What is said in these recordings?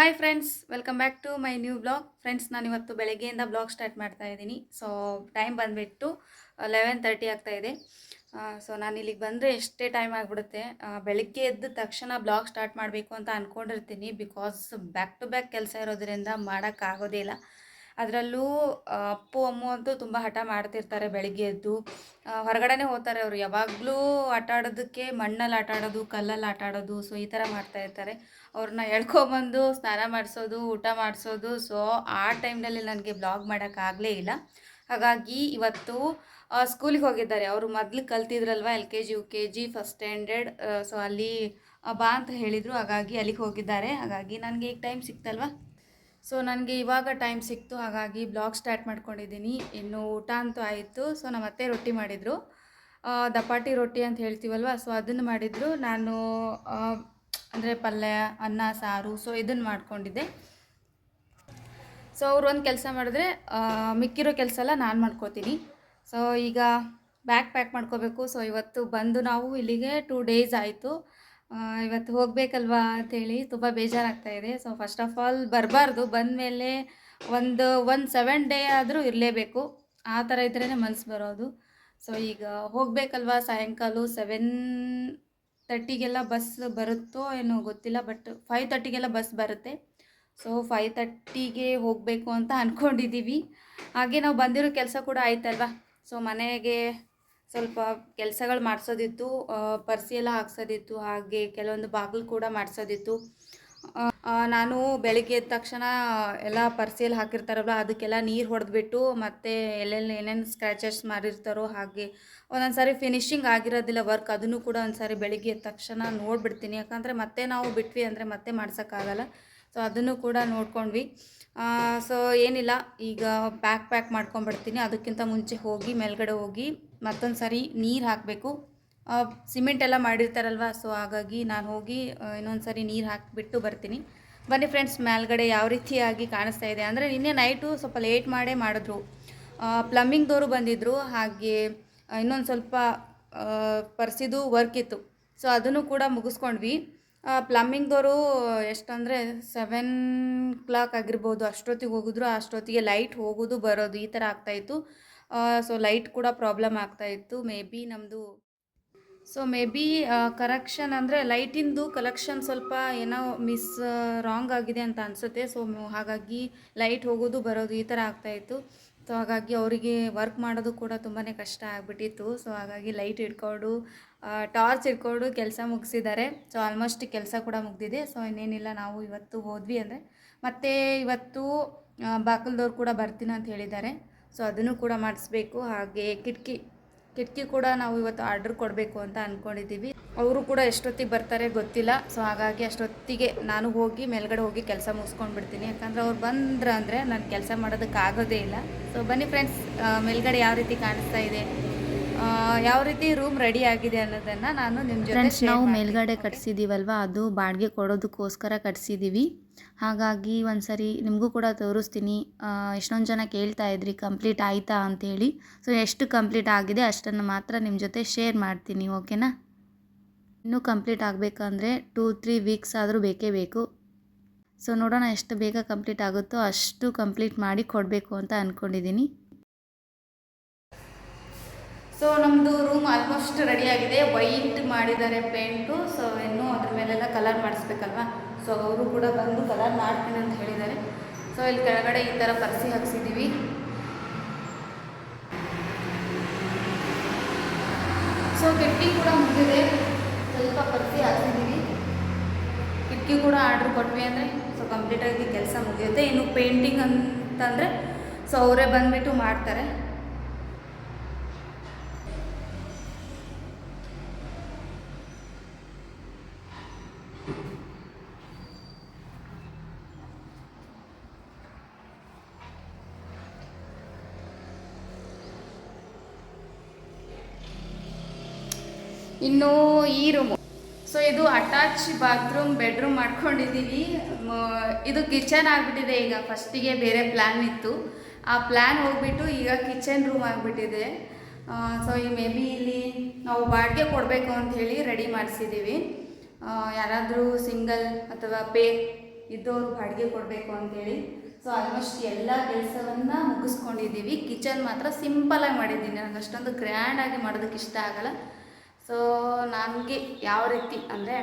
Hi friends welcome back to my new blog friends ನಾನು ಇವತ್ತು ಬೆಳಗ್ಗೆಯಿಂದ ಬ್ಲಾಗ್ ಸ್ಟಾರ್ಟ್ ಮಾಡ್ತಾ ಇದ್ದೀನಿ. ಸೊ ಟೈಮ್ ಬಂದುಬಿಟ್ಟು ಲೆವೆನ್ ತರ್ಟಿ ಆಗ್ತಾ ಇದೆ. ಸೊ ನಾನು ಇಲ್ಲಿಗೆ ಬಂದರೆ ಎಷ್ಟೇ ಟೈಮ್ ಆಗಿಬಿಡುತ್ತೆ. ಬೆಳಗ್ಗೆ ಎದ್ದ ತಕ್ಷಣ ಬ್ಲಾಗ್ ಸ್ಟಾರ್ಟ್ ಮಾಡಬೇಕು ಅಂತ ಅಂದ್ಕೊಂಡಿರ್ತೀನಿ ಬಿಕಾಸ್ ಬ್ಯಾಕ್ ಟು ಬ್ಯಾಕ್ ಕೆಲಸ ಇರೋದ್ರಿಂದ ಮಾಡೋಕ್ಕಾಗೋದೇ ಇಲ್ಲ. ಅದರಲ್ಲೂ ಅಪ್ಪು, ಅಮ್ಮು ಅಂತೂ ತುಂಬ ಹಠ ಮಾಡ್ತಿರ್ತಾರೆ ಬೆಳಿಗ್ಗೆ ಎದ್ದು. ಹೊರಗಡೆನೇ ಹೋಗ್ತಾರೆ ಅವರು. ಯಾವಾಗಲೂ ಆಟ ಆಡೋದಕ್ಕೆ ಮಣ್ಣಲ್ಲಿ ಆಟ ಆಡೋದು, ಕಲ್ಲಲ್ಲಿ ಆಟ ಆಡೋದು, ಸೊ ಈ ಥರ ಮಾಡ್ತಾ ಇರ್ತಾರೆ. ಅವ್ರನ್ನ ಎಳ್ಕೊಂಬಂದು ಸ್ನಾನ ಮಾಡಿಸೋದು, ಊಟ ಮಾಡಿಸೋದು. ಸೊ ಆ ಟೈಮ್ನಲ್ಲಿ ನನಗೆ ಬ್ಲಾಗ್ ಮಾಡೋಕ್ಕಾಗಲೇ ಇಲ್ಲ. ಹಾಗಾಗಿ ಇವತ್ತು ಸ್ಕೂಲಿಗೆ ಹೋಗಿದ್ದಾರೆ. ಅವರು ಮೊದಲು ಕಲ್ತಿದ್ರಲ್ವ L K G, U K G, first standard. So ಅಲ್ಲಿ ಬಾ ಅಂತ ಹೇಳಿದರು. ಹಾಗಾಗಿ ಅಲ್ಲಿಗೆ ಹೋಗಿದ್ದಾರೆ. ಹಾಗಾಗಿ ನನಗೆ ಈಗ ಟೈಮ್ ಸಿಕ್ತಲ್ವ? ಸೊ ನನಗೆ ಇವಾಗ ಟೈಮ್ ಸಿಕ್ತು, ಹಾಗಾಗಿ ಬ್ಲಾಗ್ ಸ್ಟಾರ್ಟ್ ಮಾಡ್ಕೊಂಡಿದ್ದೀನಿ. ಇನ್ನು ಊಟ ಅಂತೂ ಆಯಿತು. ಸೊ ನಮ್ಮ ಅತ್ತೆ ರೊಟ್ಟಿ ಮಾಡಿದರು. ದಪಾಟಿ ರೊಟ್ಟಿ ಅಂತ ಹೇಳ್ತೀವಲ್ವ? ಸೊ ಅದನ್ನು ಮಾಡಿದರು. ನಾನು ಅಂದರೆ ಪಲ್ಯ, ಅನ್ನ, ಸಾರು ಸೊ ಇದನ್ನು ಮಾಡಿಕೊಂಡಿದ್ದೆ. ಸೊ ಅವ್ರು ಒಂದು ಕೆಲಸ ಮಾಡಿದ್ರೆ ಮಿಕ್ಕಿರೋ ಕೆಲಸ ಎಲ್ಲ ನಾನು ಮಾಡ್ಕೋತೀನಿ. ಸೊ ಈಗ ಬ್ಯಾಗ್ ಪ್ಯಾಕ್ ಮಾಡ್ಕೋಬೇಕು. ಸೊ ಇವತ್ತು ಬಂದು ನಾವು ಇಲ್ಲಿಗೆ ಟೂ ಡೇಸ್ ಆಯಿತು. ಇವತ್ತು ಹೋಗಬೇಕಲ್ವಾ ಅಂಥೇಳಿ ತುಂಬ ಬೇಜಾರಾಗ್ತಾ ಇದೆ. ಸೊ ಫಸ್ಟ್ ಆಫ್ ಆಲ್ ಬರಬಾರ್ದು. ಬಂದಮೇಲೆ ಒಂದು ಒಂದು ಸೆವೆನ್ ಡೇ ಆದರೂ ಇರಲೇಬೇಕು. ಆ ಥರ ಇದ್ರೇ ಮನಸ್ಸು ಬರೋದು. ಸೊ ಈಗ ಹೋಗಬೇಕಲ್ವಾ? ಸಾಯಂಕಾಲ ಸೆವೆನ್ ತರ್ಟಿಗೆಲ್ಲ ಬಸ್ ಬರುತ್ತೋ ಏನೋ ಗೊತ್ತಿಲ್ಲ ಬಟ್ ಫೈವ್ ತರ್ಟಿಗೆಲ್ಲ ಬಸ್ ಬರುತ್ತೆ. ಸೊ ಫೈವ್ ತರ್ಟಿಗೆ ಹೋಗಬೇಕು ಅಂತ ಅಂದ್ಕೊಂಡಿದ್ದೀವಿ ಹಾಗೆ ನಾವು ಬಂದಿರೋ ಕೆಲಸ ಕೂಡ ಆಯ್ತಲ್ವಾ? ಸೊ ಮನೆಗೆ ಸ್ವಲ್ಪ ಕೆಲಸಗಳು ಮಾಡಿಸೋದಿತ್ತು ಪರ್ಸಿ ಎಲ್ಲ ಹಾಕ್ಸೋದಿತ್ತು, ಹಾಗೆ ಕೆಲವೊಂದು ಬಾಗಿಲು ಕೂಡ ಮಾಡಿಸೋದಿತ್ತು. ನಾನು ಬೆಳಿಗ್ಗೆ ಎದ್ದ ತಕ್ಷಣ ಎಲ್ಲ ಪರ್ಸಿಯಲ್ಲಿ ಹಾಕಿರ್ತಾರಲ್ಲ ಅದಕ್ಕೆಲ್ಲ ನೀರು ಹೊಡೆದ್ಬಿಟ್ಟು ಮತ್ತೆ ಎಲ್ಲೆಲ್ಲಿ ಏನೇನು ಸ್ಕ್ರ್ಯಾಚಸ್ ಮಾಡಿರ್ತಾರೋ ಹಾಗೆ ಒಂದೊಂದು ಸಾರಿ ಫಿನಿಶಿಂಗ್ ಆಗಿರೋದಿಲ್ಲ ವರ್ಕ್ ಅದನ್ನು ಕೂಡ ಒಂದು ಸಾರಿ ಬೆಳಿಗ್ಗೆ ಎದ್ದ ತಕ್ಷಣ ನೋಡಿಬಿಡ್ತೀನಿ. ಯಾಕಂದರೆ ಮತ್ತೆ ನಾವು ಬಿಟ್ವಿ ಅಂದರೆ ಮತ್ತೆ ಮಾಡ್ಸೋಕ್ಕಾಗಲ್ಲ. ಸೊ ಅದನ್ನು ಕೂಡ ನೋಡ್ಕೊಂಡ್ವಿ. ಸೊ ಏನಿಲ್ಲ, ಈಗ ಪ್ಯಾಕ್ ಪ್ಯಾಕ್ ಮಾಡ್ಕೊಂಬಿಡ್ತೀನಿ ಅದಕ್ಕಿಂತ ಮುಂಚೆ ಹೋಗಿ, ಮೇಲ್ಗಡೆ ಹೋಗಿ ಮತ್ತೊಂದು ಸಾರಿ ನೀರು ಹಾಕಬೇಕು. ಸಿಮೆಂಟ್ ಎಲ್ಲ ಮಾಡಿರ್ತಾರಲ್ವ ಸೊ ಹಾಗಾಗಿ ನಾನು ಹೋಗಿ ಇನ್ನೊಂದು ಸಾರಿ ನೀರು ಹಾಕಿಬಿಟ್ಟು ಬರ್ತೀನಿ. ಬನ್ನಿ ಫ್ರೆಂಡ್ಸ್ ಮೇಲ್ಗಡೆ ಯಾವ ರೀತಿಯಾಗಿ ಕಾಣಿಸ್ತಾ ಇದೆ ಅಂದರೆ ನಿನ್ನೆ ನೈಟು ಸ್ವಲ್ಪ ಲೇಟ್ ಮಾಡೇ ಮಾಡಿದ್ರು. ಪ್ಲಂಬಿಂಗ್ದವರು ಬಂದಿದ್ದರು ಹಾಗೆ ಇನ್ನೊಂದು ಸ್ವಲ್ಪ ಪರ್ಸಿದು ವರ್ಕ್ ಇತ್ತು. ಸೊ ಅದನ್ನು ಕೂಡ ಮುಗಿಸ್ಕೊಂಡ್ವಿ. ಪ್ಲಂಬಿಂಗ್ದವರು ಎಷ್ಟಂದರೆ ಸೆವೆನ್ ಕ್ಲಾಕ್ ಆಗಿರ್ಬೋದು, ಅಷ್ಟೊತ್ತಿಗೆ ಹೋಗಿದ್ರು, ಅಷ್ಟೊತ್ತಿಗೆ ಲೈಟ್ ಹೋಗೋದು, ಬರೋದು ಈ ಥರ ಆಗ್ತಾಯಿತ್ತು ಸೊ ಲೈಟ್ ಕೂಡ ಪ್ರಾಬ್ಲಮ್ ಆಗ್ತಾಯಿತ್ತು ಮೇ ಬಿ ನಮ್ಮದು ಸೊ ಮೇ ಬಿ ಕರೆಕ್ಷನ್ ಅಂದರೆ ಲೈಟಿಂದು ಕಲೆಕ್ಷನ್ ಸ್ವಲ್ಪ ಏನೋ ಮಿಸ್ ರಾಂಗ್ ಆಗಿದೆ ಅಂತ ಅನಿಸುತ್ತೆ. ಸೊ ಹಾಗಾಗಿ ಲೈಟ್ ಹೋಗೋದು ಬರೋದು ಈ ಥರ ಆಗ್ತಾಯಿತ್ತು ಸೊ ಹಾಗಾಗಿ ಅವರಿಗೆ ವರ್ಕ್ ಮಾಡೋದು ಕೂಡ ತುಂಬಾ ಕಷ್ಟ ಆಗಿಬಿಟ್ಟಿತ್ತು. ಸೊ ಹಾಗಾಗಿ ಲೈಟ್ ಇಟ್ಕೊಂಡು ಟಾರ್ಚ್ ಇಟ್ಕೊಂಡು ಕೆಲಸ ಮುಗಿಸಿದ್ದಾರೆ. ಸೊ ಆಲ್ಮೋಸ್ಟ್ ಕೆಲಸ ಕೂಡ ಮುಗಿದಿದೆ. ಸೊ ಇನ್ನೇನಿಲ್ಲ, ನಾವು ಇವತ್ತು ಹೋದ್ವಿ ಅಂದರೆ ಮತ್ತು ಇವತ್ತು ಬಾಕಲ್ದವ್ರು ಕೂಡ ಬರ್ತೀನಿ ಅಂತ ಹೇಳಿದ್ದಾರೆ. ಸೊ ಅದನ್ನು ಕೂಡ ಮಾಡಿಸ್ಬೇಕು. ಹಾಗೆ ಕಿಟಕಿ ಕಿಟಕಿ ಕೂಡ ನಾವು ಇವತ್ತು ಆರ್ಡರ್ ಕೊಡಬೇಕು ಅಂತ ಅಂದ್ಕೊಂಡಿದ್ದೀವಿ ಅವರು ಕೂಡ ಎಷ್ಟೊತ್ತಿಗೆ ಬರ್ತಾರೆ ಗೊತ್ತಿಲ್ಲ. ಸೊ ಹಾಗಾಗಿ ಅಷ್ಟೊತ್ತಿಗೆ ನಾನು ಹೋಗಿ ಮೇಲ್ಗಡೆ ಹೋಗಿ ಕೆಲಸ ಮುಗಿಸ್ಕೊಂಡು ಬಿಡ್ತೀನಿ ಯಾಕಂದ್ರೆ ಅವ್ರು ಬಂದ್ರ ಅಂದರೆ ನಾನು ಕೆಲಸ ಮಾಡೋದಕ್ಕಾಗೋದೇ ಇಲ್ಲ. ಸೊ ಬನ್ನಿ ಫ್ರೆಂಡ್ಸ್ ಮೇಲ್ಗಡೆ ಯಾವ ರೀತಿ ಕಾಣಿಸ್ತಾ ಇದೆ? ಯಾವ ರೀತಿ ರೂಮ್ ರೆಡಿ ಆಗಿದೆ ಅನ್ನೋದನ್ನು ನಾನು ನಿಮ್ಮ ಜೊತೆ ನಾವು. ಮೇಲ್ಗಡೆ ಕಟ್ಸಿದ್ದೀವಲ್ವ ಅದು ಬಾಡಿಗೆ ಕೊಡೋದಕ್ಕೋಸ್ಕರ ಕಟ್ಸಿದ್ದೀವಿ ಹಾಗಾಗಿ ಒಂದು ಸರಿ ನಿಮಗೂ ಕೂಡ ತೋರಿಸ್ತೀನಿ. ಎಷ್ಟೊಂದು ಜನ ಕೇಳ್ತಾ ಇದ್ರಿ, ಕಂಪ್ಲೀಟ್ ಆಯಿತಾ? ಅಂಥೇಳಿ ಸೊ ಎಷ್ಟು ಕಂಪ್ಲೀಟ್ ಆಗಿದೆ ಅಷ್ಟನ್ನು ಮಾತ್ರ ನಿಮ್ಮ ಜೊತೆ ಶೇರ್ ಮಾಡ್ತೀನಿ, ಓಕೆನಾ? ಇನ್ನೂ ಕಂಪ್ಲೀಟ್ ಆಗಬೇಕಂದ್ರೆ ಟೂ, ತ್ರೀ ವೀಕ್ಸ್ ಆದರೂ ಬೇಕೇ ಬೇಕು. ಸೊ ನೋಡೋಣ ಎಷ್ಟು ಬೇಗ ಕಂಪ್ಲೀಟ್ ಆಗುತ್ತೋ ಅಷ್ಟು ಕಂಪ್ಲೀಟ್ ಮಾಡಿ ಕೊಡಬೇಕು ಅಂತ ಅಂದ್ಕೊಂಡಿದ್ದೀನಿ ಸೊ ನಮ್ಮದು ರೂಮ್ ಆಲ್ಮೋಸ್ಟ್ ರೆಡಿ ಆಗಿದೆ. ವೈಟ್ ಮಾಡಿದ್ದಾರೆ ಪೇಂಟು. ಸೊ ಇನ್ನೂ ಅದ್ರ ಮೇಲೆಲ್ಲ ಕಲರ್ ಮಾಡಿಸ್ಬೇಕಲ್ವಾ? ಸೊ ಅವರು ಕೂಡ ಬಂದು ಕಲರ್ ಮಾಡ್ತೀನಿ ಅಂತ ಹೇಳಿದ್ದಾರೆ. ಸೊ ಇಲ್ಲಿ ಕೆಳಗಡೆ ಈ ಥರ ಪರ್ಸಿ ಹಾಕ್ಸಿದ್ದೀವಿ ಸೊ ಕಿಟಕಿ ಕೂಡ ಮುಗಿದಿದೆ. ಸ್ವಲ್ಪ ಪರ್ಸಿ ಹಾಕ್ಸಿದ್ದೀವಿ ಕಿಟಕಿ ಕೂಡ ಆರ್ಡ್ರ್ ಕೊಟ್ವಿ ಅಂದರೆ ಸೊ ಕಂಪ್ಲೀಟಾಗಿ ಕೆಲಸ ಮುಗಿಯುತ್ತೆ. ಇನ್ನು ಪೇಂಟಿಂಗ್ ಅಂತಂದರೆ ಸೊ ಅವರೇ ಬಂದುಬಿಟ್ಟು ಮಾಡ್ತಾರೆ. ಇನ್ನು ಈ ರೂಮು ಸೊ ಇದು ಅಟ್ಯಾಚ್ ಬಾತ್ರೂಮ್ ಬೆಡ್ರೂಮ್ ಮಾಡ್ಕೊಂಡಿದ್ದೀವಿ ಇದು ಕಿಚನ್ ಆಗಿಬಿಟ್ಟಿದೆ ಈಗ. ಫಸ್ಟಿಗೆ ಬೇರೆ ಪ್ಲ್ಯಾನ್ ಇತ್ತು. ಆ ಪ್ಲ್ಯಾನ್ ಹೋಗ್ಬಿಟ್ಟು ಈಗ ಕಿಚನ್ ರೂಮ್ ಆಗಿಬಿಟ್ಟಿದೆ. ಸೊ ಈ ಮೇ ಬಿ ಇಲ್ಲಿ ನಾವು ಬಾಡಿಗೆ ಕೊಡಬೇಕು ಅಂತ ಹೇಳಿ ರೆಡಿ ಮಾಡಿಸಿದ್ದೀವಿ ಯಾರಾದರೂ ಸಿಂಗಲ್ ಅಥವಾ ಪೇ ಇದ್ದವ್ರು ಬಾಡಿಗೆ ಕೊಡಬೇಕು ಅಂತೇಳಿ ಸೊ ಆಲ್ಮೋಸ್ಟ್ ಎಲ್ಲ ಕೆಲಸವನ್ನು ಮುಗಿಸ್ಕೊಂಡಿದ್ದೀವಿ ಕಿಚನ್ ಮಾತ್ರ ಸಿಂಪಲಾಗಿ ಮಾಡಿದ್ದೀನಿ. ನನಗೆ ಅಷ್ಟೊಂದು ಗ್ರ್ಯಾಂಡಾಗಿ ಮಾಡೋದಕ್ಕೆ ಇಷ್ಟ ಆಗಲ್ಲ. ಸೊ ನನಗೆ ಯಾವ ರೀತಿ ಅಂದರೆ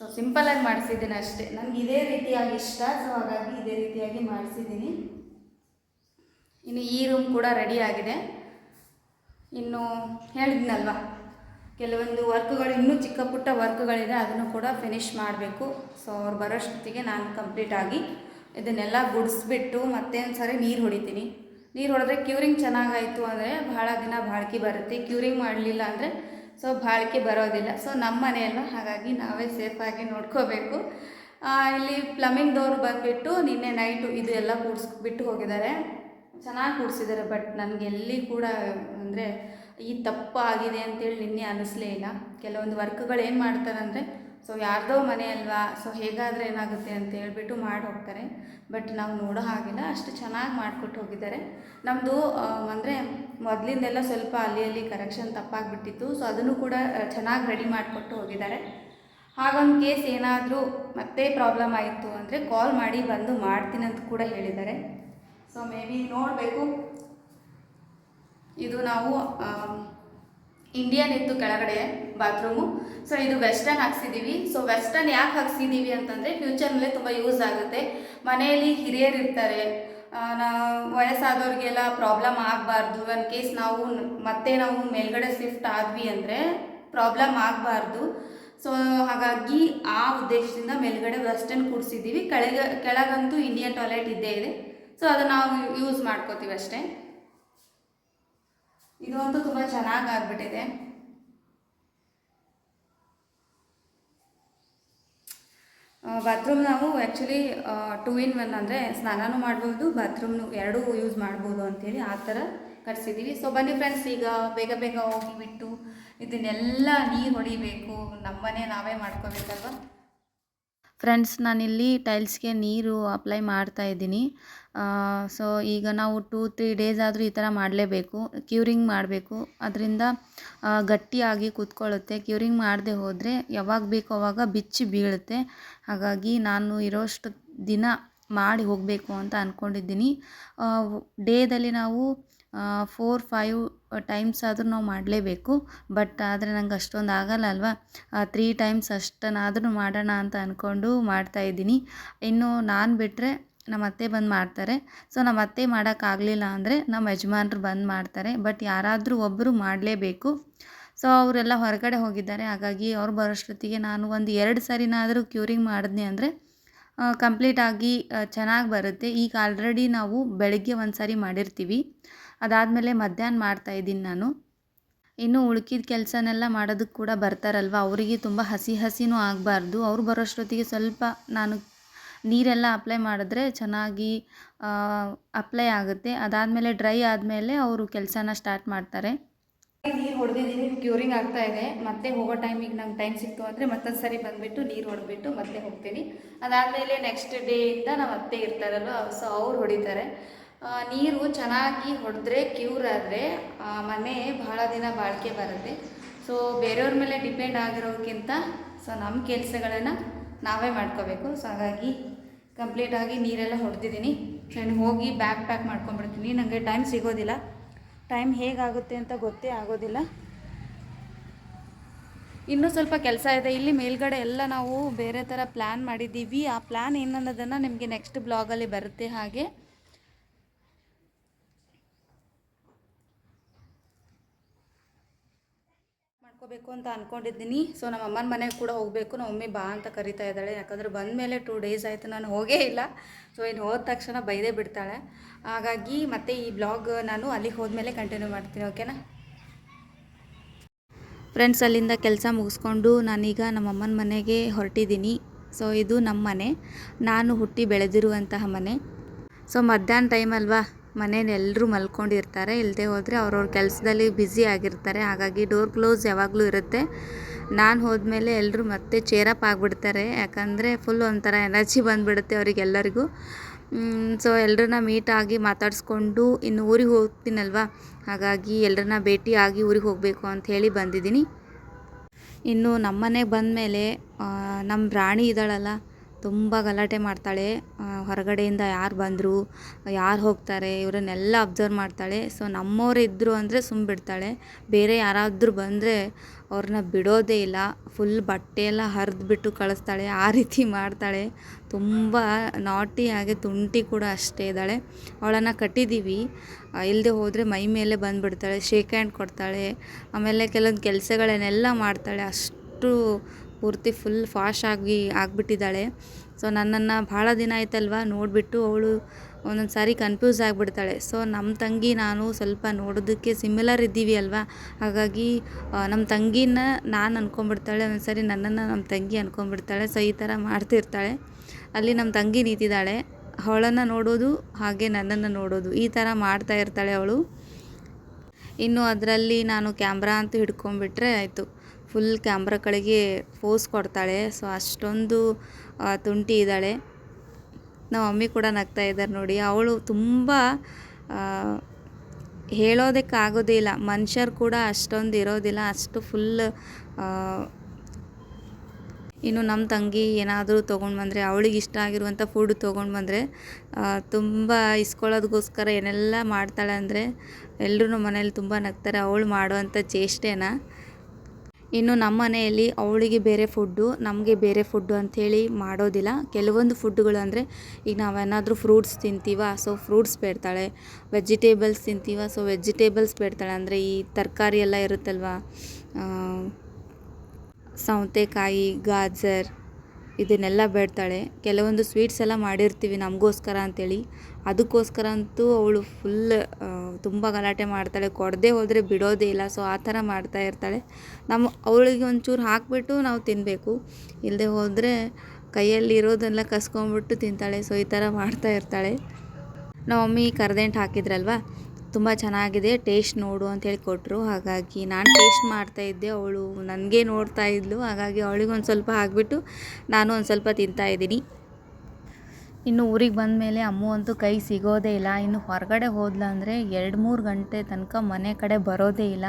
ಸೊ ಸಿಂಪಲಾಗಿ ಮಾಡಿಸಿದ್ದೀನಿ ಅಷ್ಟೇ. ನನಗೆ ಇದೇ ರೀತಿಯಾಗಿ ಇಷ್ಟ ಸೊ ಹಾಗಾಗಿ ಇದೇ ರೀತಿಯಾಗಿ ಮಾಡಿಸಿದ್ದೀನಿ. ಇನ್ನು ಈ ರೂಮ್ ಕೂಡ ರೆಡಿ ಆಗಿದೆ. ಇನ್ನು ಹೇಳಿದ್ನಲ್ವ, ಕೆಲವೊಂದು ವರ್ಕ್ಗಳು ಇನ್ನೂ ಚಿಕ್ಕ ಪುಟ್ಟ ವರ್ಕ್ಗಳಿದೆ ಅದನ್ನು ಕೂಡ ಫಿನಿಷ್ ಮಾಡಬೇಕು. ಸೊ ಅವ್ರು ಬರೋಷ್ಟೊತ್ತಿಗೆ ನಾನು ಕಂಪ್ಲೀಟಾಗಿ ಇದನ್ನೆಲ್ಲ ಗುಡಿಸ್ಬಿಟ್ಟು ಮತ್ತೆ ಒಂದು ಸರಿ ನೀರು ಹೊಡಿತೀನಿ. ನೀರು ಹೊಡೆದ್ರೆ ಕ್ಯೂರಿಂಗ್ ಚೆನ್ನಾಗಾಯಿತು ಅಂದರೆ ಭಾಳ ದಿನ ಬಾಳ್ಕೆ ಬರುತ್ತೆ. ಕ್ಯೂರಿಂಗ್ ಮಾಡಲಿಲ್ಲ ಅಂದರೆ ಸೊ ಬಾಳಿಕೆ ಬರೋದಿಲ್ಲ. ಸೊ ನಮ್ಮ ಮನೆಯಲ್ಲೂ ಹಾಗಾಗಿ ನಾವೇ ಸೇಫಾಗಿ ನೋಡ್ಕೋಬೇಕು. ಇಲ್ಲಿ ಪ್ಲಮಿಂಗ್ದವ್ರು ಬಂದುಬಿಟ್ಟು ನಿನ್ನೆ ನೈಟು ಇದು ಎಲ್ಲ ಕೂಡಿಸ್ಬಿಟ್ಟು ಹೋಗಿದ್ದಾರೆ. ಚೆನ್ನಾಗಿ ಕೂಡಿಸಿದ್ದಾರೆ ಬಟ್ ನನಗೆ ಎಲ್ಲಿ ಕೂಡ ಅಂದರೆ ಈ ತಪ್ಪು ಆಗಿದೆ ಅಂತೇಳಿ ನಿನ್ನೆ ಅನ್ನಿಸ್ಲೇ ಇಲ್ಲ. ಕೆಲವೊಂದು ವರ್ಕ್ಗಳು ಏನು ಮಾಡ್ತಾರೆ ಅಂದರೆ ಸೊ ಯಾರ್ದೋ ಮನೆ ಅಲ್ವಾ? ಸೊ ಹೇಗಾದರೆ ಏನಾಗುತ್ತೆ ಅಂತ ಹೇಳ್ಬಿಟ್ಟು ಮಾಡಿ ಹೋಗ್ತಾರೆ. ಬಟ್ ನಾವು ನೋಡೋ ಹಾಗಿಲ್ಲ. ಅಷ್ಟು ಚೆನ್ನಾಗಿ ಮಾಡಿಕೊಟ್ಟು ಹೋಗಿದ್ದಾರೆ. ನಮ್ಮದು ಅಂದರೆ ಮೊದಲಿಂದೆಲ್ಲ ಸ್ವಲ್ಪ ಅಲ್ಲಿ ಅಲ್ಲಿ ಕರೆಕ್ಷನ್ ತಪ್ಪಾಗಿಬಿಟ್ಟಿತ್ತು. ಸೊ ಅದನ್ನು ಕೂಡ ಚೆನ್ನಾಗಿ ರೆಡಿ ಮಾಡಿಕೊಟ್ಟು ಹೋಗಿದ್ದಾರೆ. ಹಾಗೊಂದು ಕೇಸ್ ಏನಾದರೂ ಮತ್ತೆ ಪ್ರಾಬ್ಲಮ್ ಆಯಿತು ಅಂದರೆ ಕಾಲ್ ಮಾಡಿ ಬಂದು ಮಾಡ್ತೀನಿ ಅಂತ ಕೂಡ ಹೇಳಿದ್ದಾರೆ. ಸೊ ಮೇ ಬಿ ನೋಡಬೇಕು. ಇದು ನಾವು ಇಂಡಿಯನ್ ಇತ್ತು ಕೆಳಗಡೆ ಬಾತ್ರೂಮು ಸೊ ಇದು ವೆಸ್ಟರ್ನ್ ಹಾಕ್ಸಿದ್ದೀವಿ ಸೊ ವೆಸ್ಟರ್ನ್ ಯಾಕೆ ಹಾಕ್ಸಿದ್ದೀವಿ ಅಂತಂದರೆ ಫ್ಯೂಚರ್ನಲ್ಲೇ ತುಂಬ ಯೂಸ್ ಆಗುತ್ತೆ. ಮನೆಯಲ್ಲಿ ಹಿರಿಯರು ಇರ್ತಾರೆ. ವಯಸ್ಸಾದವ್ರಿಗೆಲ್ಲ ಪ್ರಾಬ್ಲಮ್ ಆಗಬಾರ್ದು. ಒನ್ ಕೇಸ್ ನಾವು ಮತ್ತೆ ನಾವು ಮೇಲ್ಗಡೆ ಶಿಫ್ಟ್ ಆದ್ವಿ ಅಂದರೆ ಪ್ರಾಬ್ಲಮ್ ಆಗಬಾರ್ದು. ಸೊ ಹಾಗಾಗಿ ಆ ಉದ್ದೇಶದಿಂದ ಮೇಲ್ಗಡೆ ವೆಸ್ಟರ್ನ್ ಕೂಡಿಸಿದ್ದೀವಿ ಕೆಳಗೆ, ಕೆಳಗಂತೂ ಇಂಡಿಯನ್ ಟಾಯ್ಲೆಟ್ ಇದ್ದೇ ಇದೆ. ಸೊ ಅದನ್ನು ನಾವು ಯೂಸ್ ಮಾಡ್ಕೋತೀವಿ ಅಷ್ಟೇ. ಇದು ಅಂತೂ ತುಂಬ ಚೆನ್ನಾಗಿ ಆಗ್ಬಿಟ್ಟಿದೆ. ಬಾತ್ರೂಮ್ ನಾವು ಆ್ಯಕ್ಚುಲಿ ಟೂ ಇನ್ ಒನ್ ಅಂದರೆ ಸ್ನಾನನೂ ಮಾಡ್ಬೋದು ಬಾತ್ರೂಮ್ನು ಎರಡೂ ಯೂಸ್ ಮಾಡ್ಬೋದು ಅಂತೇಳಿ ಆ ಥರ ಕಟ್ಸಿದ್ದೀವಿ. ಸೊ ಬನ್ನಿ ಫ್ರೆಂಡ್ಸ್ ಈಗ ಬೇಗ ಬೇಗ ಹೋಗಿ ಬಿಟ್ಟು ಇದನ್ನೆಲ್ಲ ನೀರು ಹೊಡಿಬೇಕು, ನಮ್ಮನೆ ನಾವೇ ಮಾಡ್ಕೋಬೇಕಲ್ವ? ಫ್ರೆಂಡ್ಸ್ ನಾನಿಲ್ಲಿ ಟೈಲ್ಸ್ಗೆ ನೀರು ಅಪ್ಲೈ ಮಾಡ್ತಾ ಇದ್ದೀನಿ. ಸೊ ಈಗ ನಾವು ಟೂ ತ್ರೀ ಡೇಸ್ ಆದರೂ ಈ ಥರ ಮಾಡಲೇಬೇಕು. ಕ್ಯೂರಿಂಗ್ ಮಾಡಬೇಕು. ಅದರಿಂದ ಗಟ್ಟಿಯಾಗಿ ಕೂತ್ಕೊಳ್ಳುತ್ತೆ. ಕ್ಯೂರಿಂಗ್ ಮಾಡದೆ ಹೋದರೆ ಯಾವಾಗ ಬೇಕೋ ಅವಾಗ ಬಿಚ್ಚಿ ಬೀಳುತ್ತೆ. ಹಾಗಾಗಿ ನಾನು ಇರೋಷ್ಟು ದಿನ ಮಾಡಿ ಹೋಗಬೇಕು ಅಂತ ಅಂದ್ಕೊಂಡಿದ್ದೀನಿ ಡೇದಲ್ಲಿ ನಾವು ಫೋರ್ ಫೈವ್ ಟೈಮ್ಸ್ ಆದರೂ ನಾವು ಮಾಡಲೇಬೇಕು. ಬಟ್ ಆದರೆ ನಂಗೆ ಅಷ್ಟೊಂದು ಆಗಲ್ಲ ಅಲ್ವಾ ತ್ರೀ ಟೈಮ್ಸ್ ಅಷ್ಟನ್ನಾದರೂ ಮಾಡೋಣ ಅಂತ ಅಂದ್ಕೊಂಡು ಮಾಡ್ತಾಯಿದ್ದೀನಿ ಇನ್ನು ನಾನು ಬಿಟ್ಟರೆ ನಮ್ಮ ಅತ್ತೆ ಬಂದು ಮಾಡ್ತಾರೆ. ಸೊ ನಮ್ಮ ಅತ್ತೆ ಮಾಡೋಕ್ಕಾಗಲಿಲ್ಲ ಅಂದರೆ ನಮ್ಮ ಯಜಮಾನ್ರು ಬಂದು ಮಾಡ್ತಾರೆ. ಬಟ್ ಯಾರಾದರೂ ಒಬ್ಬರು ಮಾಡಲೇಬೇಕು. ಸೊ ಅವರೆಲ್ಲ ಹೊರಗಡೆ ಹೋಗಿದ್ದಾರೆ. ಹಾಗಾಗಿ ಅವ್ರು ಬರೋಷ್ಟೊತ್ತಿಗೆ ನಾನು ಒಂದು ಎರಡು ಸರಿನಾದರೂ ಕ್ಯೂರಿಂಗ್ ಮಾಡಿದ್ನಿ ಅಂದರೆ ಕಂಪ್ಲೀಟಾಗಿ ಚೆನ್ನಾಗಿ ಬರುತ್ತೆ. ಈಗ ಆಲ್ರೆಡಿ ನಾವು ಬೆಳಗ್ಗೆ ಒಂದು ಸಾರಿ ಮಾಡಿರ್ತೀವಿ. ಅದಾದಮೇಲೆ ಮಧ್ಯಾಹ್ನ ಮಾಡ್ತಾಯಿದ್ದೀನಿ ನಾನು. ಇನ್ನು ಉಳ್ಕಿದ ಕೆಲಸನೆಲ್ಲ ಮಾಡೋದಕ್ಕೆ ಕೂಡ ಬರ್ತಾರಲ್ವ? ಅವರಿಗೆ ತುಂಬ ಹಸಿ ಹಸಿನೂ ಆಗಬಾರ್ದು. ಅವ್ರು ಬರೋಷ್ಟೊತ್ತಿಗೆ ಸ್ವಲ್ಪ ನಾನು ನೀರೆಲ್ಲ ಅಪ್ಲೈ ಮಾಡಿದ್ರೆ ಚೆನ್ನಾಗಿ ಅಪ್ಲೈ ಆಗುತ್ತೆ. ಅದಾದಮೇಲೆ ಡ್ರೈ ಆದಮೇಲೆ ಅವರು ಕೆಲಸನ ಸ್ಟಾರ್ಟ್ ಮಾಡ್ತಾರೆ. ನೀರು ಹೊಡೆದಿದ್ದೀನಿ ಕ್ಯೂರಿಂಗ್ ಆಗ್ತಾ ಇದೆ. ಮತ್ತೆ ಹೋಗೋ ಟೈಮಿಗೆ ನಂಗೆ ಟೈಮ್ ಸಿಕ್ತು ಅಂದರೆ ಮತ್ತೊಂದು ಸರಿ ಬಂದುಬಿಟ್ಟು ನೀರು ಹೊಡೆದ್ಬಿಟ್ಟು ಮತ್ತೆ ಹೋಗ್ತೀನಿ. ಅದಾದಮೇಲೆ ನೆಕ್ಸ್ಟ್ ಡೇಯಿಂದ ನಮ್ಮ ಅತ್ತೆ ಇರ್ತಾರಲ್ವ ಸೊ ಅವ್ರು ಹೊಡಿತಾರೆ. ನೀರು ಚೆನ್ನಾಗಿ ಹೊಡೆದ್ರೆ ಕ್ಯೂರ್ ಆದರೆ ಮನೆ ಭಾಳ ದಿನ ಬಾಳಿಕೆ ಬರುತ್ತೆ. ಸೊ ಬೇರೆಯವ್ರ ಮೇಲೆ ಡಿಪೆಂಡ್ ಆಗಿರೋಕ್ಕಿಂತ ಸೊ ನಮ್ಮ ಕೆಲಸಗಳನ್ನು ನಾವೇ ಮಾಡ್ಕೋಬೇಕು. ಸೊ ಹಾಗಾಗಿ ಕಂಪ್ಲೀಟಾಗಿ ನೀರೆಲ್ಲ ಹೊಡೆದಿದ್ದೀನಿ. ನಾನು ಹೋಗಿ ಬ್ಯಾಗ್ ಪ್ಯಾಕ್ ಮಾಡ್ಕೊಂಡ್ಬಿಡ್ತೀನಿ. ನನಗೆ ಟೈಮ್ ಸಿಗೋದಿಲ್ಲ. ಟೈಮ್ ಹೇಗಾಗುತ್ತೆ ಅಂತ ಗೊತ್ತೇ ಆಗೋದಿಲ್ಲ. ಇನ್ನೂ ಸ್ವಲ್ಪ ಕೆಲಸ ಇದೆ. ಇಲ್ಲಿ ಮೇಲ್ಗಡೆ ಎಲ್ಲ ನಾವು ಬೇರೆ ಥರ ಪ್ಲ್ಯಾನ್ ಮಾಡಿದ್ದೀವಿ. ಆ ಪ್ಲ್ಯಾನ್ ಏನನ್ನೋದನ್ನು ನಿಮಗೆ ನೆಕ್ಸ್ಟ್ ಬ್ಲಾಗಲ್ಲಿ ಬರುತ್ತೆ ಹಾಗೆ. ಮಾಡ್ಕೋಬೇಕು ಅಂತ ಅಂದ್ಕೊಂಡಿದ್ದೀನಿ ಸೊ ನಮ್ಮ ಅಮ್ಮನ ಮನೆಗೆ ಕೂಡ ಹೋಗಬೇಕು. ನಮ್ಮ ಮಮ್ಮಿ ಬಾ ಅಂತ ಕರಿತಾ ಇದ್ದಾಳೆ. ಯಾಕಂದರೆ ಬಂದ ಮೇಲೆ ಟೂ ಡೇಸ್ ಆಯಿತು ನಾನು ಹೋಗೇ ಇಲ್ಲ. ಸೊ ಇನ್ನು ಹೋದ ತಕ್ಷಣ ಬೈದೇ ಬಿಡ್ತಾಳೆ. ಹಾಗಾಗಿ ಮತ್ತೆ ಈ ಬ್ಲಾಗ್ ನಾನು ಅಲ್ಲಿಗೆ ಹೋದ್ಮೇಲೆ ಕಂಟಿನ್ಯೂ ಮಾಡ್ತೀನಿ ಓಕೆನಾ ಫ್ರೆಂಡ್ಸ್ ಅಲ್ಲಿಂದ ಕೆಲಸ ಮುಗಿಸ್ಕೊಂಡು ನಾನೀಗ ನಮ್ಮ ಅಮ್ಮನ ಮನೆಗೆ ಹೊರಟಿದ್ದೀನಿ. ಸೊ ಇದು ನಮ್ಮ ಮನೆ ನಾನು ಹುಟ್ಟಿ ಬೆಳೆದಿರುವಂತಹ ಮನೆ. ಸೊ ಮಧ್ಯಾಹ್ನ ಟೈಮ್ ಅಲ್ವಾ? ಮನೇಲಿ ಎಲ್ಲರೂ ಮಲ್ಕೊಂಡಿರ್ತಾರೆ. ಇಲ್ಲದೆ ಹೋದರೆ ಅವ್ರವ್ರ ಕೆಲಸದಲ್ಲಿ ಬ್ಯುಸಿ ಆಗಿರ್ತಾರೆ. ಹಾಗಾಗಿ ಡೋರ್ ಕ್ಲೋಸ್ ಯಾವಾಗಲೂ ಇರುತ್ತೆ. ನಾನು ಹೋದ್ಮೇಲೆ ಎಲ್ಲರೂ ಮತ್ತೆ ಚೇರಪ್ ಆಗಿಬಿಡ್ತಾರೆ. ಯಾಕಂದರೆ ಫುಲ್ ಒಂಥರ ಎನರ್ಜಿ ಬಂದುಬಿಡುತ್ತೆ ಅವರಿಗೆಲ್ಲರಿಗೂ. ಸೊ ಎಲ್ಲರನ್ನ ಮೀಟ್ ಆಗಿ ಮಾತಾಡಿಸ್ಕೊಂಡು ಇನ್ನು ಊರಿಗೆ ಹೋಗ್ತೀನಲ್ವಾ? ಹಾಗಾಗಿ ಎಲ್ಲರನ್ನ ಭೇಟಿ ಆಗಿ ಊರಿಗೆ ಹೋಗಬೇಕು ಅಂತ ಹೇಳಿ ಬಂದಿದ್ದೀನಿ. ಇನ್ನು ನಮ್ಮ ಮನೆಗೆ ಬಂದಮೇಲೆ ನಮ್ಮ ರಾಣಿ ಇದ್ದಾಳಲ್ಲ ತುಂಬ ಗಲಾಟೆ ಮಾಡ್ತಾಳೆ. ಹೊರಗಡೆಯಿಂದ ಯಾರು ಬಂದರು, ಯಾರು ಹೋಗ್ತಾರೆ, ಇವರನ್ನೆಲ್ಲ ಅಬ್ಸರ್ವ್ ಮಾಡ್ತಾಳೆ. ಸೊ, ನಮ್ಮವ್ರು ಇದ್ದರು ಅಂದರೆ ಸುಮ್ಮ ಬಿಡ್ತಾಳೆ. ಬೇರೆ ಯಾರಾದರೂ ಬಂದರೆ ಅವ್ರನ್ನ ಬಿಡೋದೇ ಇಲ್ಲ. ಫುಲ್ ಬಟ್ಟೆ ಎಲ್ಲ ಹರಿದ್ಬಿಟ್ಟು ಕಳಿಸ್ತಾಳೆ. ಆ ರೀತಿ ಮಾಡ್ತಾಳೆ. ತುಂಬ ನಾಟಿ ಹಾಗೆ ತುಂಟಿ ಕೂಡ ಅಷ್ಟೇ ಇದ್ದಾಳೆ. ಅವಳನ್ನು ಕಟ್ಟಿದ್ದೀವಿ. ಇಲ್ಲದೆ ಹೋದರೆ ಮೈ ಮೇಲೆ ಬಂದುಬಿಡ್ತಾಳೆ. ಶೇಕ್ ಹ್ಯಾಂಡ್ ಕೊಡ್ತಾಳೆ. ಆಮೇಲೆ ಕೆಲವೊಂದು ಕೆಲಸಗಳನ್ನೆಲ್ಲ ಮಾಡ್ತಾಳೆ. ಅಷ್ಟು ಪೂರ್ತಿ ಫುಲ್ ಫಾಶ್ ಆಗಿ ಆಗಿಬಿಟ್ಟಿದ್ದಾಳೆ. ಸೊ ನನ್ನನ್ನು ಭಾಳ ದಿನ ಆಯ್ತಲ್ವ ನೋಡಿಬಿಟ್ಟು ಅವಳು ಒಂದೊಂದು ಸಾರಿ ಕನ್ಫ್ಯೂಸ್ ಆಗಿಬಿಡ್ತಾಳೆ. ಸೊ ನಮ್ಮ ತಂಗಿ ನಾನು ಸ್ವಲ್ಪ ನೋಡೋದಕ್ಕೆ ಸಿಮಿಲರ್ ಇದ್ದೀವಿ ಅಲ್ವಾ? ಹಾಗಾಗಿ ನಮ್ಮ ತಂಗಿನ ನಾನು ಅಂದ್ಕೊಂಬಿಡ್ತಾಳೆ ಒಂದೊಂದು ಸಾರಿ ನನ್ನನ್ನು ನಮ್ಮ ತಂಗಿ ಅಂದ್ಕೊಂಬಿಡ್ತಾಳೆ ಸೊ ಈ ಥರ ಮಾಡ್ತಿರ್ತಾಳೆ. ಅಲ್ಲಿ ನಮ್ಮ ತಂಗಿ ನಿಂತಿದ್ದಾಳೆ. ಅವಳನ್ನು ನೋಡೋದು ಹಾಗೆ ನನ್ನನ್ನು ನೋಡೋದು. ಈ ಥರ ಮಾಡ್ತಾ ಇರ್ತಾಳೆ ಅವಳು. ಇನ್ನು ಅದರಲ್ಲಿ ನಾನು ಕ್ಯಾಮ್ರಾ ಅಂತ ಹಿಡ್ಕೊಂಬಿಟ್ರೆ ಆಯಿತು. ಫುಲ್ ಕ್ಯಾಮ್ರಾಗಳಿಗೆ ಫೋಸ್ ಕೊಡ್ತಾಳೆ. ಸೊ ಅಷ್ಟೊಂದು ತುಂಟಿ ಇದ್ದಾಳೆ. ನಮ್ಮ ಮಮ್ಮಿ ಕೂಡ ನಗ್ತಾ ಇದ್ದಾರೆ ನೋಡಿ. ಅವಳು ತುಂಬ ಹೇಳೋದಕ್ಕೆ ಆಗೋದೇ ಇಲ್ಲ. ಮನುಷ್ಯರು ಕೂಡ ಅಷ್ಟೊಂದು ಇರೋದಿಲ್ಲ. ಅಷ್ಟು ಫುಲ್ ಇನ್ನು ನಮ್ಮ ತಂಗಿ ಏನಾದರೂ ತೊಗೊಂಡು ಬಂದರೆ, ಅವಳಿಗೆ ಇಷ್ಟ ಆಗಿರುವಂಥ ಫುಡ್ ತೊಗೊಂಡು ಬಂದರೆ ತುಂಬ ಇಸ್ಕೊಳ್ಳೋದಕ್ಕೋಸ್ಕರ ಏನೆಲ್ಲ ಮಾಡ್ತಾಳೆ ಅಂದರೆ ಎಲ್ಲರೂ ಮನೇಲಿ ತುಂಬ ನಗ್ತಾರೆ. ಅವಳು ಮಾಡುವಂಥ ಚೇಷ್ಟೆನ? ಇನ್ನು ನಮ್ಮ ಮನೆಯಲ್ಲಿ ಅವಳಿಗೆ ಬೇರೆ ಫುಡ್ಡು, ನಮಗೆ ಬೇರೆ ಫುಡ್ಡು ಅಂಥೇಳಿ ಮಾಡೋದಿಲ್ಲ. ಕೆಲವೊಂದು ಫುಡ್ಗಳು ಅಂದರೆ ಈಗ ನಾವೇನಾದರೂ ಫ್ರೂಟ್ಸ್ ತಿಂತೀವ, ಸೊ ಫ್ರೂಟ್ಸ್ ಬೇಡ್ತಾಳೆ. ವೆಜಿಟೇಬಲ್ಸ್ ತಿಂತೀವ, ಸೊ ವೆಜಿಟೇಬಲ್ಸ್ ಬೇಡ್ತಾಳೆ. ಅಂದರೆ ಈ ತರಕಾರಿ ಎಲ್ಲ ಇರುತ್ತಲ್ವ? ಸೌತೆಕಾಯಿ, ಗಾಜರ್ ಇದನ್ನೆಲ್ಲ ಬೇಡ್ತಾಳೆ. ಕೆಲವೊಂದು ಸ್ವೀಟ್ಸ್ ಎಲ್ಲ ಮಾಡಿರ್ತೀವಿ ನಮಗೋಸ್ಕರ ಅಂತೇಳಿ. ಅದಕ್ಕೋಸ್ಕರ ಅಂತೂ ಅವಳು ಫುಲ್ ತುಂಬ ಗಲಾಟೆ ಮಾಡ್ತಾಳೆ. ಕೊಡದೆ ಹೋದರೆ ಬಿಡೋದೇ ಇಲ್ಲ. ಸೊ ಆ ಥರ ಮಾಡ್ತಾ ಇರ್ತಾಳೆ. ನಮ್ಮ ಅವಳಿಗೆ ಒಂಚೂರು ಹಾಕಿಬಿಟ್ಟು ನಾವು ತಿನ್ನಬೇಕು ಇಲ್ಲದೆ ಹೋದರೆ ಕೈಯಲ್ಲಿ ಇರೋದನ್ನೆಲ್ಲ ಕಸ್ಕೊಂಡ್ಬಿಟ್ಟು ತಿಂತಾಳೆ. ಸೊ ಈ ಥರ ಮಾಡ್ತಾ ಇರ್ತಾಳೆ. ನಮ್ಮ ಮಮ್ಮಿ ಕರ್ದೆಂಟು ಹಾಕಿದ್ರಲ್ವ? ತುಂಬ ಚೆನ್ನಾಗಿದೆ ಟೇಸ್ಟ್ ನೋಡು ಅಂತ ಹೇಳಿ ಕೊಟ್ಟರು ಹಾಗಾಗಿ ನಾನು ಟೇಸ್ಟ್ ಮಾಡ್ತಾ ಇದ್ದೆ, ಅವಳು ನನಗೆ ನೋಡ್ತಾ ಇದ್ಲು. ಹಾಗಾಗಿ ಅವಳಿಗೆ ಒಂದು ಸ್ವಲ್ಪ ಹಾಕ್ಬಿಟ್ಟು ನಾನು ಒಂದು ಸ್ವಲ್ಪ ತಿಂತಾ ಇದ್ದೀನಿ. ಇನ್ನು ಊರಿಗೆ ಬಂದ ಮೇಲೆ ಅಮ್ಮು ಅಂತೂ ಕೈ ಸಿಗೋದೇ ಇಲ್ಲ. ಇನ್ನು ಹೊರಗಡೆ ಹೋದ್ಲ ಅಂದರೆ ಎರಡು ಮೂರು ಗಂಟೆ ತನಕ ಮನೆ ಕಡೆ ಬರೋದೇ ಇಲ್ಲ.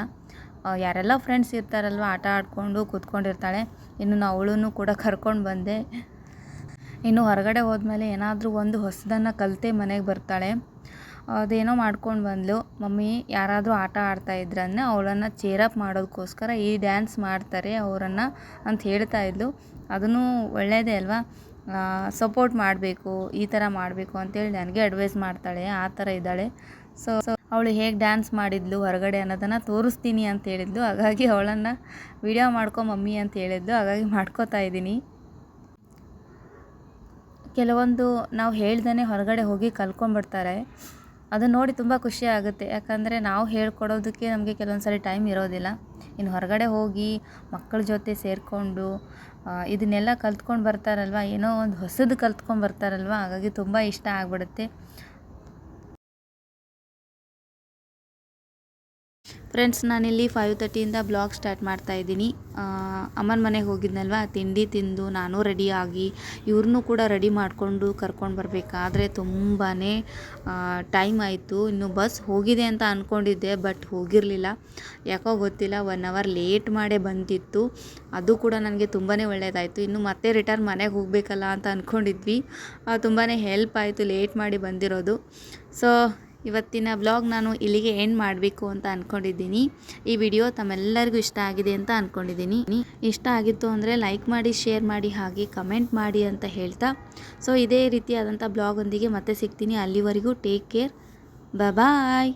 ಯಾರೆಲ್ಲ ಫ್ರೆಂಡ್ಸ್ ಇರ್ತಾರಲ್ವ, ಆಟ ಆಡ್ಕೊಂಡು ಕೂತ್ಕೊಂಡಿರ್ತಾಳೆ. ಇನ್ನು ನಾನು ಅವಳನ್ನು ಕೂಡ ಕರ್ಕೊಂಡು ಬಂದೆ. ಇನ್ನು ಹೊರಗಡೆ ಹೋದ್ಮೇಲೆ ಏನಾದರೂ ಒಂದು ಹೊಸದನ್ನು ಕಲಿತೆ ಮನೆಗೆ ಬರ್ತಾಳೆ. ಅದೇನೋ ಮಾಡ್ಕೊಂಡು ಬಂದಳು ಮಮ್ಮಿ, ಯಾರಾದರೂ ಆಟ ಆಡ್ತಾ ಇದ್ರನ್ನ ಅವಳನ್ನು ಚೇರಪ್ ಮಾಡೋದಕ್ಕೋಸ್ಕರ ಈ ಡ್ಯಾನ್ಸ್ ಮಾಡ್ತಾರೆ ಅವರನ್ನು ಅಂತ ಹೇಳ್ತಾ ಇದ್ಲು. ಅದನ್ನು ಒಳ್ಳೆಯದೇ ಅಲ್ವಾ? ಸಪೋರ್ಟ್ ಮಾಡಬೇಕು, ಈ ಥರ ಮಾಡಬೇಕು ಅಂತೇಳಿ ನನಗೆ ಅಡ್ವೈಸ್ ಮಾಡ್ತಾಳೆ, ಆ ಥರ ಇದ್ದಾಳೆ. ಸೊ ಅವಳು ಹೇಗೆ ಡ್ಯಾನ್ಸ್ ಮಾಡಿದ್ಲು ಹೊರಗಡೆ ಅನ್ನೋದನ್ನು ತೋರಿಸ್ತೀನಿ ಅಂತ ಹೇಳಿದ್ಲು. ಹಾಗಾಗಿ ಅವಳನ್ನು ವಿಡಿಯೋ ಮಾಡ್ಕೊ ಮಮ್ಮಿ ಅಂತ ಹೇಳಿದ್ಲು. ಹಾಗಾಗಿ ಮಾಡ್ಕೋತಾ ಇದ್ದೀನಿ. ಕೆಲವೊಂದು ನಾವು ಹೇಳ್ದೇ ಹೊರಗಡೆ ಹೋಗಿ ಕಲ್ತ್ಕೊಂಡ್ಬಿಡ್ತಾರೆ ಅದನ್ನ ನೋಡಿ ತುಂಬ ಖುಷಿ ಆಗುತ್ತೆ. ಯಾಕಂದರೆ ನಾವು ಹೇಳ್ಕೊಡೋದಕ್ಕೆ ನಮಗೆ ಕೆಲವೊಂದು ಸರಿ ಟೈಮ್ ಇರೋದಿಲ್ಲ. ಇನ್ನು ಹೊರಗಡೆ ಹೋಗಿ ಮಕ್ಕಳ ಜೊತೆ ಸೇರಿಕೊಂಡು ಇದನ್ನೆಲ್ಲ ಕಲ್ತ್ಕೊಂಡು ಬರ್ತಾರಲ್ವ? ಏನೋ ಒಂದು ಹೊಸದು ಕಲ್ತ್ಕೊಂಡು ಬರ್ತಾರಲ್ವ? ಹಾಗಾಗಿ ತುಂಬ ಇಷ್ಟ ಆಗಿಬಿಡುತ್ತೆ. ಫ್ರೆಂಡ್ಸ್ ನಾನಿಲ್ಲಿ ಫೈವ್ ತರ್ಟಿಯಿಂದ ಬ್ಲಾಗ್ ಸ್ಟಾರ್ಟ್ ಮಾಡ್ತಾ ಇದ್ದೀನಿ. ಅಮ್ಮನ ಮನೆಗೆ ಹೋಗಿದ್ನಲ್ವ? ತಿಂಡಿ ತಿಂದು ನಾನು ರೆಡಿಯಾಗಿ ಇವ್ರನ್ನೂ ಕೂಡ ರೆಡಿ ಮಾಡಿಕೊಂಡು ಕರ್ಕೊಂಡು ಬರಬೇಕಾದ್ರೆ ತುಂಬಾ ಟೈಮ್ ಆಯಿತು. ಇನ್ನು ಬಸ್ ಹೋಗಿದೆ ಅಂತ ಅಂದ್ಕೊಂಡಿದ್ದೆ ಬಟ್ ಹೋಗಿರಲಿಲ್ಲ. ಯಾಕೋ ಗೊತ್ತಿಲ್ಲ ಒನ್ ಅವರ್ ಲೇಟ್ ಮಾಡೇ ಬಂದಿತ್ತು. ಅದು ಕೂಡ ನನಗೆ ತುಂಬಾ ಒಳ್ಳೆಯದಾಯಿತು ಇನ್ನು ಮತ್ತೆ ರಿಟರ್ನ್ ಮನೆಗೆ ಹೋಗಬೇಕಲ್ಲ ಅಂತ ಅಂದ್ಕೊಂಡಿದ್ವಿ ತುಂಬಾ ಹೆಲ್ಪ್ ಆಯಿತು ಲೇಟ್ ಮಾಡಿ ಬಂದಿರೋದು. ಸೊ ಇವತ್ತಿನ ಬ್ಲಾಗ್ ನಾನು ಇಲ್ಲಿಗೆ ಎಂಡ್ ಮಾಡಬೇಕು ಅಂತ ಅಂದ್ಕೊಂಡಿದ್ದೀನಿ ಈ ವಿಡಿಯೋ ತಮ್ಮೆಲ್ಲರಿಗೂ ಇಷ್ಟ ಆಗಿದೆ ಅಂತ ಅಂದ್ಕೊಂಡಿದ್ದೀನಿ ಇಷ್ಟ ಆಗಿತ್ತು ಅಂದರೆ ಲೈಕ್ ಮಾಡಿ ಶೇರ್ ಮಾಡಿ, ಹಾಗೆ ಕಮೆಂಟ್ ಮಾಡಿ ಅಂತ ಹೇಳ್ತಾ. ಸೊ ಇದೇ ರೀತಿಯಾದಂಥ ಬ್ಲಾಗೊಂದಿಗೆ ಮತ್ತೆ ಸಿಗ್ತೀನಿ. ಅಲ್ಲಿವರೆಗೂ ಟೇಕ್ ಕೇರ್ ಬಾಯ್